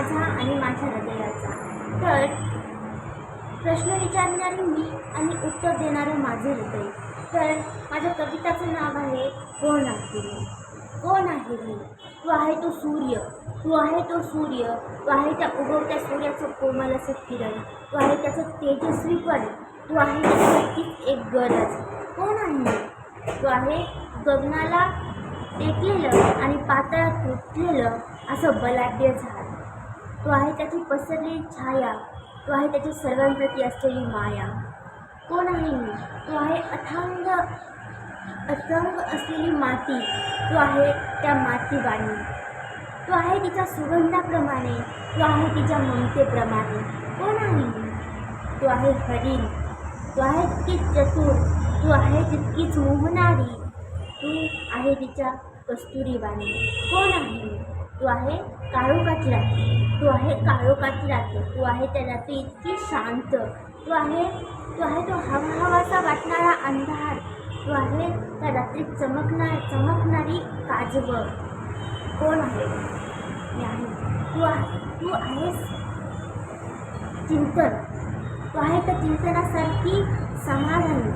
माझा आणि माझ्या हृदयाचा. तर प्रश्न विचारणारी मी आणि उत्तर देणारं माझे हृदय. तर माझ्या कविताचं नाव आहे कोण आहे मी? कोण आहे मी? तू आहे तो सूर्य. तू आहे तो सूर्य. तू आहे त्या उगवत्या सूर्याचं कोमल असं किरण. तू आहे त्याचं तेजस्वीपण तू आहे त्याच्यासारखीच एक गरज. कोण आहे मी? तू आहे गगनाला टेकलेलं आणि पातळात तुटलेलं असं बलाढ्य झाड. तो आहे त्याची पसरलेली छाया तो आहे त्याची सर्वांप्रती असलेली माया कोण आहे मी तो आहे अथांग अथंग असलेली माती तो आहे त्या मातीवाणी तो आहे तिच्या सुगंधाप्रमाणे तो आहे तिच्या ममतेप्रमाणे कोण आहे मी तो आहे हरिण तो आहे तितकीच चतुर तू आहे तितकीच मोहनारी तू आहे तिच्या कस्तुरीवाणी कोण आहे मी तू आहे काळोखाची रात्र तू आहे काळोखाची रात्र तू आहे त्या रात्री इतकी शांत. तू आहे तू आहे तो हवा हवासा वाटणारा अंधार. तू आहे त्या रात्री चमकणार चमकणारी काजव. कोण आहे? मी आहे तू आहे तू आहेस चिंतन. तू आहे त्या चिंतनासारखी समाधानी.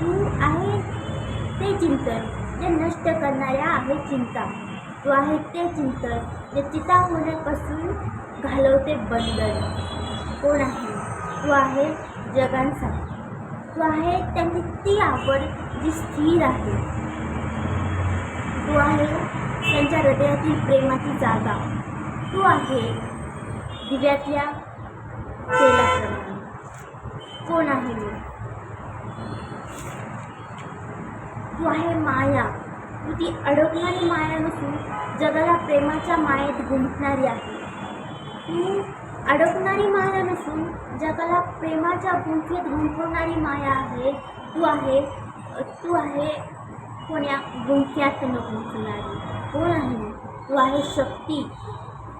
तू आहे ते चिंतन. ते नष्ट करणाऱ्या आहे चिंता. तू आहे ते चिंतन जे चिता होण्यापासून घालवते बंधन. कोण आहे? तू आहे जगांसाठी. तू आहे त्यांची ती आवड जी स्थिर आहे. तू आहे त्यांच्या हृदयातील प्रेमाची जागा. तू आहे दिव्यातल्या तेलाप्रमाणे. कोण आहे? मी तू आहे माया. की ती अडकणारी माया नसून जगाला प्रेमाच्या मायेत गुंतणारी आहे. ती अडकणारी माया नसून जगाला प्रेमाच्या गुंफेत गुंफवणारी माया आहे. तू आहे तू आहे कोण्या गुंफ्यात न गुंफणारी? कोण आहे? तू आहे शक्ती.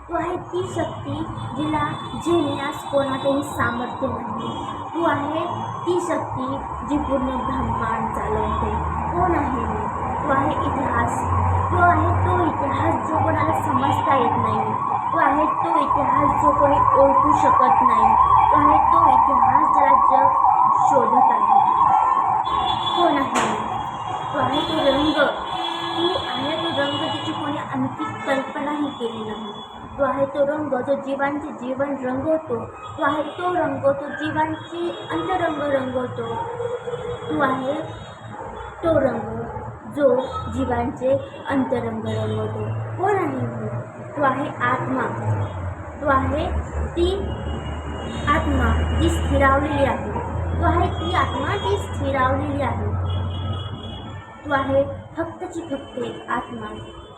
तू आहे ती शक्ती जिला झेलण्यास कोणाचेही सामर्थ्य नाही. तू आहे ती शक्ती जी पूर्ण ब्रह्मांड चालवते. कोण आहे? तो आहे इतिहास. तो आहे तो इतिहास जो कोणाला समजता येत नाही. तो आहे तो इतिहास जो कोणी ओळखू शकत नाही. तो आहे तो इतिहास ज्याला जग शोधत आहे. कोण आहे तो आहे तो रंग. तू आहे तो रंग त्याची कोणी आणखी कल्पनाही केली नाही. तो आहे तो रंग जो जीवांचे जीवन रंगवतो. तो आहे तो रंग तो जीवांची अंतरंग रंगवतो. तू आहे तो रंग. जो जीवांचे अंतरंग रंगवतो. कोण आहे तो? आहे आत्मा. तो आहे ती आत्मा जी स्थिरावलेली आहे. तो आहे ती आत्मा जी स्थिरावलेली आहे. तो आहे फक्तची फक्त एक आत्मा.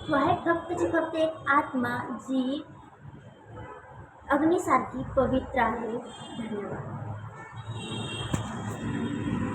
तो आहे फक्तची फक्त एक आत्मा जी अग्नीसारखी पवित्र आहे. धन्यवाद.